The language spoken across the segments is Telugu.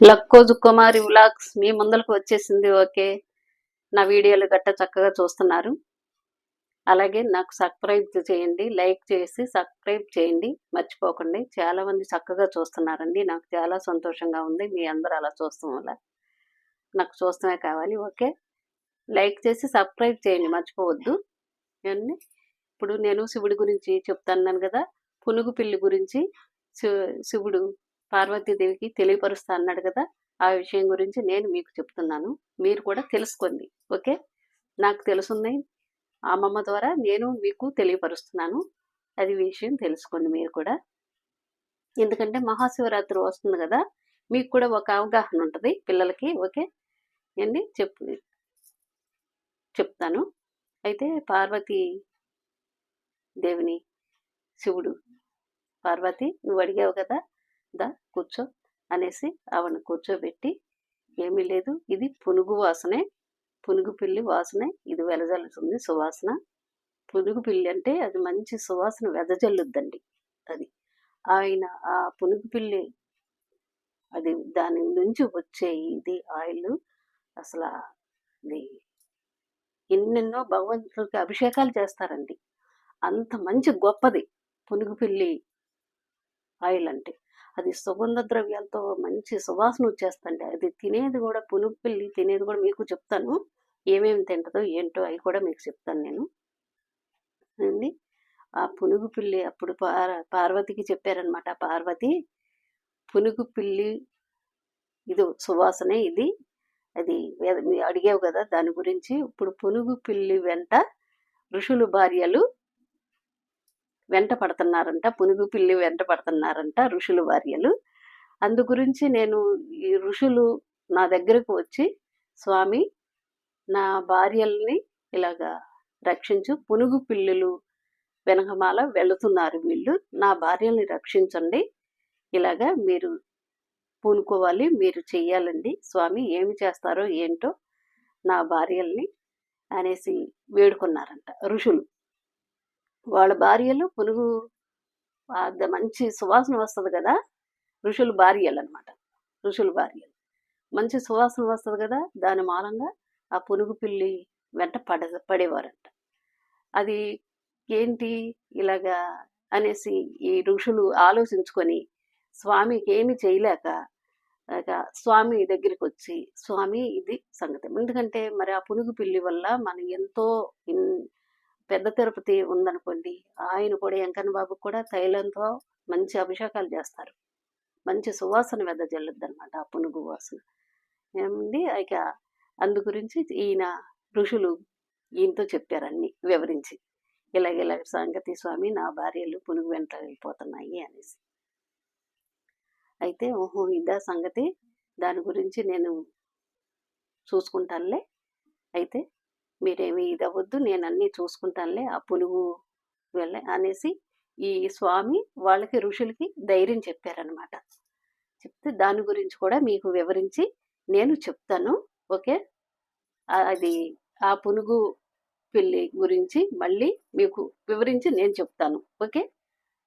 లక్కో కుమారి వ్లాగ్స్ మీ ముందరకు వచ్చేసింది ఓకే. నా వీడియోలు గట్ట చక్కగా చూస్తున్నారు. అలాగే నాకు సబ్స్క్రైబ్ చేయండి లైక్ చేసి సబ్స్క్రైబ్ చేయండి. మర్చిపోకండి. చాలా మంది చక్కగా చూస్తున్నారండి. నాకు చాలా సంతోషంగా ఉంది. మీ అందరూ అలా చూస్తాం వల్ల నాకు చూస్తమే కావాలి ఓకే. లైక్ చేసి సబ్స్క్రైబ్ చేయండి మర్చిపోవద్దు. ఇవన్నీ ఇప్పుడు నేను శివుడి గురించి చెప్తున్నాను కదా. పునుగు పిల్లి గురించి శివుడు పార్వతీదేవికి తెలియపరుస్తా అన్నాడు కదా ఆ విషయం గురించి నేను మీకు చెప్తున్నాను. మీరు కూడా తెలుసుకోండి. ఓకే? నాకు తెలుసున్నాయి. అమ్మమ్మ ద్వారా నేను మీకు తెలియపరుస్తున్నాను. అది విషయం తెలుసుకోండి మీరు కూడా. ఎందుకంటే మహాశివరాత్రి వస్తుంది కదా మీకు కూడా ఒక అవగాహన ఉంటుంది పిల్లలకి. ఓకే? అండి చెప్పు చెప్తాను. అయితే పార్వతీ దేవిని శివుడు పార్వతి నువ్వు అడిగావు కదా దా కూర్చో అనేసి ఆవిడని కూర్చోబెట్టి ఏమీ లేదు ఇది పునుగు వాసనే పునుగు పిల్లి వాసనే ఇది వెదజల్లుతుంది సువాసన. పునుగు పిల్లి అంటే అది మంచి సువాసన వెదజల్లుద్దండి అది. ఆయన ఆ పునుగు పిల్లి అది దాని నుంచి వచ్చే ఇది ఆయిల్ అసలు అది ఎన్నెన్నో భగవంతుడికి అభిషేకాలు చేస్తారండి. అంత మంచి గొప్పది పునుగు పిల్లి ఆయిల్ అంటే. అది సుగంధ ద్రవ్యాలతో మంచి సువాసన వచ్చేస్తండి అది తినేది కూడా పునుగు పిల్లి తినేది కూడా మీకు చెప్తాను. ఏమేమి తింటుందో ఏంటో అవి కూడా మీకు చెప్తాను నేను. అండి ఆ పునుగు పిల్లి అప్పుడు పార పార్వతికి చెప్పారనమాట పార్వతి పునుగు పిల్లి ఇది సువాసనే ఇది. అది అడిగావు కదా దాని గురించి. ఇప్పుడు పునుగు పిల్లి వెంట ఋషులు భార్యలు వెంట పడుతున్నారంట పునుగు పిల్లి వెంట పడుతున్నారంట ఋషులు భార్యలు అందు గురించి నేను ఈ ఋషులు నా దగ్గరకు వచ్చి స్వామి నా భార్యల్ని ఇలాగా రక్షించు పునుగు పిల్లులు వెనకమాల వెళుతున్నారు వీళ్ళు. నా భార్యల్ని రక్షించండి. ఇలాగా మీరు పూనుకోవాలి మీరు చెయ్యాలండి. స్వామి ఏమి చేస్తారో ఏంటో నా భార్యల్ని అనేసి వేడుకున్నారంట ఋషులు. వాళ్ళ భార్యలు పునుగు మంచి సువాసన వస్తుంది కదా? ఋషుల భార్యలు అనమాట ఋషుల భార్యలు. మంచి సువాసన వస్తుంది కదా? దాని మూలంగా ఆ పునుగు పిల్లి వెంట పడ పడేవారంట. అది ఏంటి ఇలాగా అనేసి ఈ ఋషులు ఆలోచించుకొని స్వామికి ఏమి చేయలేక స్వామి దగ్గరికి వచ్చి స్వామి ఇది సంగతి. ఎందుకంటే మరి ఆ పునుగు పిల్లి వల్ల మనం ఎంతో ఇన్- పెద్ద తిరుపతి ఉందనుకోండి ఆయన కూడా వెంకన్న బాబు కూడా తైలంతో మంచి అభిషేకాలు చేస్తారు. మంచి సువాసన వెదజల్లుద్ది అనమాట ఆ పునుగు వాసన. ఏమండి? ఇక అందు గురించి ఈయన ఋషులు ఈయనతో చెప్పారు అన్ని వివరించి. ఇలాగ ఇలాగ సంగతి స్వామి నా భార్యలు పునుగు వెంట వెళ్ళిపోతున్నాయి అనేసి. అయితే ఓహో ఇదా సంగతి. దాని గురించి నేను చూసుకుంటానులే. అయితే మీరేమి ఇది అవ్వద్దు నేను అన్నీ చూసుకుంటానులే ఆ పులుగు వెళ్ళే అనేసి ఈ స్వామి వాళ్ళకి ఋషులకి ధైర్యం చెప్పారనమాట చెప్తే దాని గురించి కూడా మీకు వివరించి నేను చెప్తాను ఓకే? అది ఆ పునుగు పిల్లి గురించి మళ్ళీ మీకు వివరించి నేను చెప్తాను ఓకే?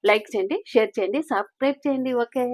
లైక్ చేయండి షేర్ చేయండి సబ్స్క్రైబ్ చేయండి ఓకే?